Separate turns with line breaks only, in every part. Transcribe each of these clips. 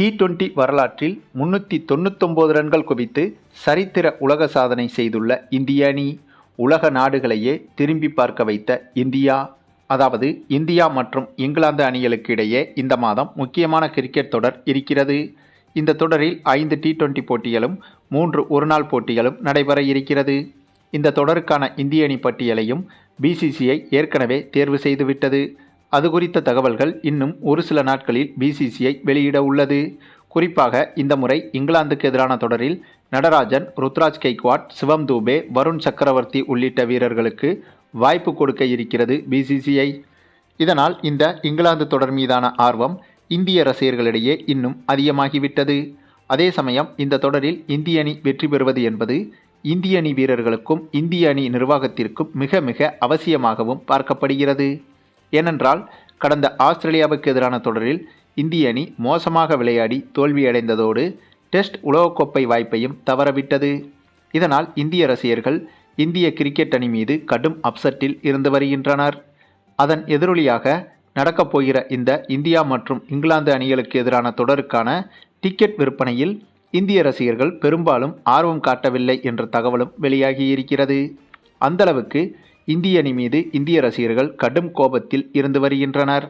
T twenty வரலாற்றில் முன்னூற்றி தொண்ணூத்தொம்பது ரன்கள் குவித்து சரித்திர உலக சாதனை செய்துள்ள இந்திய அணி. உலக நாடுகளையே திரும்பி பார்க்க வைத்த இந்தியா. அதாவது இந்தியா மற்றும் இங்கிலாந்து அணிகளுக்கு இடையே இந்த மாதம் முக்கியமான கிரிக்கெட் தொடர் இருக்கிறது. இந்த தொடரில் ஐந்து டி டுவெண்டி போட்டிகளும் மூன்று ஒருநாள் போட்டிகளும் நடைபெற இருக்கிறது. இந்த தொடருக்கான இந்திய அணி பட்டியலையும் பிசிசிஐ ஏற்கனவே தேர்வு செய்துவிட்டது. அது குறித்த தகவல்கள் இன்னும் ஒரு சில நாட்களில் பிசிசிஐ வெளியிட உள்ளது. குறிப்பாக இந்த முறை இங்கிலாந்துக்கு எதிரான தொடரில் நடராஜன் ருத்ராஜ் கெய்க்வாட் சிவம் தூபே வருண் சக்கரவர்த்தி உள்ளிட்ட வீரர்களுக்கு வாய்ப்பு கொடுக்க இருக்கிறது பிசிசிஐ இதனால் இந்த இங்கிலாந்து தொடர் மீதான ஆர்வம் இந்திய ரசிகர்களிடையே இன்னும் அதிகமாகிவிட்டது. அதே சமயம் இந்த தொடரில் இந்திய அணி வெற்றி பெறுவது என்பது இந்திய அணி வீரர்களுக்கும் இந்திய அணி நிர்வாகத்திற்கும் மிக மிக அவசியமாகவும் பார்க்கப்படுகிறது. ஏனென்றால் கடந்த ஆஸ்திரேலியாவுக்கு எதிரான தொடரில் இந்திய அணி மோசமாக விளையாடி தோல்வியடைந்ததோடு டெஸ்ட் உலகக்கோப்பை வாய்ப்பையும் தவறவிட்டது. இதனால் இந்திய ரசிகர்கள் இந்திய கிரிக்கெட் அணி மீது கடும் அப்செட்டில் இருந்து வருகின்றனர். அதன் எதிரொலியாக நடக்கப் போகிற இந்த இந்தியா மற்றும் இங்கிலாந்து அணிகளுக்கு எதிரான தொடருக்கான டிக்கெட் விற்பனையில் இந்திய ரசிகர்கள் பெரும்பாலும் ஆர்வம் காட்டவில்லை என்ற தகவலும் வெளியாகியிருக்கிறது. அந்தளவுக்கு இந்திய அணி மீது இந்திய ரசிகர்கள் கடும் கோபத்தில் இருந்து வருகின்றனர்.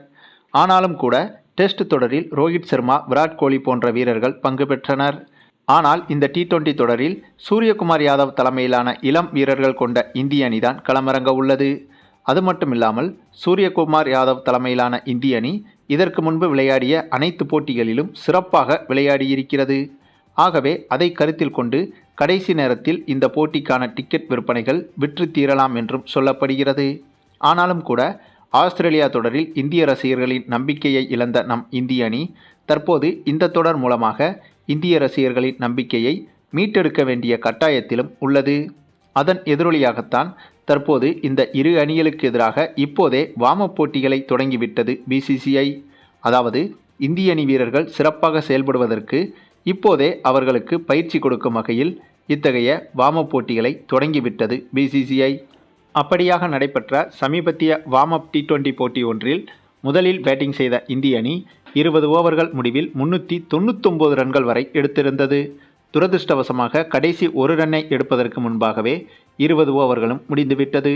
ஆனாலும் கூட டெஸ்ட் தொடரில் ரோஹித் சர்மா விராட் கோலி போன்ற வீரர்கள் பங்கு பெற்றனர். ஆனால் இந்த டி டுவெண்டி தொடரில் சூரியகுமார் யாதவ் தலைமையிலான இளம் வீரர்கள் கொண்ட இந்திய அணிதான் களமிறங்க உள்ளது. அது மட்டுமில்லாமல் சூரியகுமார் யாதவ் தலைமையிலான இந்திய அணி இதற்கு முன்பு விளையாடிய அனைத்து போட்டிகளிலும் சிறப்பாக விளையாடியிருக்கிறது. ஆகவே அதை கருத்தில் கொண்டு கடைசி நேரத்தில் இந்த போட்டிக்கான டிக்கெட் விற்பனைகள் விற்று தீரலாம் என்றும் சொல்லப்படுகிறது. ஆனாலும் கூட ஆஸ்திரேலியா தொடரில் இந்திய ரசிகர்களின் நம்பிக்கையை இழந்த நம் இந்திய அணி தற்போது இந்த தொடர் மூலமாக இந்திய ரசிகர்களின் நம்பிக்கையை மீட்டெடுக்க வேண்டிய கட்டாயத்திலும் உள்ளது. அதன் எதிரொலியாகத்தான் தற்போது இந்த இரு அணிகளுக்கு எதிராக இப்போதே வாம போட்டிகளை தொடங்கிவிட்டது பிசிசிஐ அதாவது இந்திய அணி வீரர்கள் சிறப்பாக செயல்படுவதற்கு இப்போதே அவர்களுக்கு பயிற்சி கொடுக்கும் வகையில் இத்தகைய வாம போட்டிகளை தொடங்கிவிட்டது பிசிசிஐ அப்படியாக நடைபெற்ற சமீபத்திய வார்ம் அப் டி டுவெண்டி போட்டி ஒன்றில் முதலில் பேட்டிங் செய்த இந்திய அணி இருபது ஓவர்கள் முடிவில் முன்னூற்றி தொண்ணூத்தொம்பது ரன்கள் வரை எடுத்திருந்தது. துரதிருஷ்டவசமாக கடைசி ஒரு ரன்னை எடுப்பதற்கு முன்பாகவே இருபது ஓவர்களும் முடிந்துவிட்டது.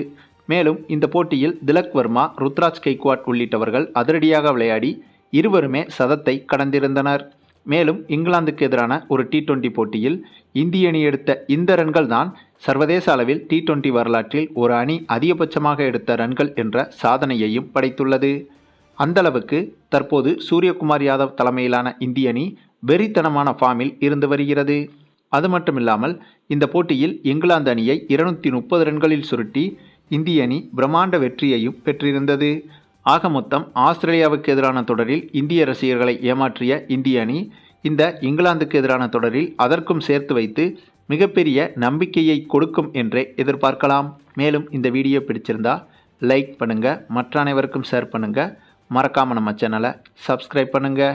மேலும் இந்த போட்டியில் திலக் வர்மா ருத்ராஜ் கெய்க்வாட் உள்ளிட்டவர்கள் அதிரடியாக விளையாடி இருவருமே சதத்தை கடந்திருந்தனர். மேலும் இங்கிலாந்துக்கு எதிரான ஒரு டி டுவெண்டி போட்டியில் இந்திய அணி எடுத்த இந்த ரன்கள் தான் சர்வதேச அளவில் டி டுவெண்டி வரலாற்றில் ஒரு அணி அதிகபட்சமாக எடுத்த ரன்கள் என்ற சாதனையையும் படைத்துள்ளது. அந்தளவுக்கு தற்போது சூரியகுமார் யாதவ் தலைமையிலான இந்திய அணி வெறித்தனமான ஃபார்மில் இருந்து வருகிறது. அது மட்டுமில்லாமல் இந்த போட்டியில் இங்கிலாந்து அணியை இருநூற்றி முப்பது ரன்களில் சுருட்டி இந்திய அணி பிரம்மாண்ட வெற்றியையும் பெற்றிருந்தது. ஆக மொத்தம் ஆஸ்திரேலியாவுக்கு எதிரான தொடரில் இந்திய ரசிகர்களை ஏமாற்றிய இந்திய அணி இந்த இங்கிலாந்துக்கு எதிரான தொடரில் அதற்கும் சேர்த்து வைத்து மிகப்பெரிய நம்பிக்கையை கொடுக்கும் என்றே எதிர்பார்க்கலாம். மேலும் இந்த வீடியோ பிடிச்சிருந்தா லைக் பண்ணுங்கள் மற்ற அனைவருக்கும் ஷேர் பண்ணுங்கள் மறக்காமல் நம்ம சேனலை சப்ஸ்கிரைப் பண்ணுங்கள்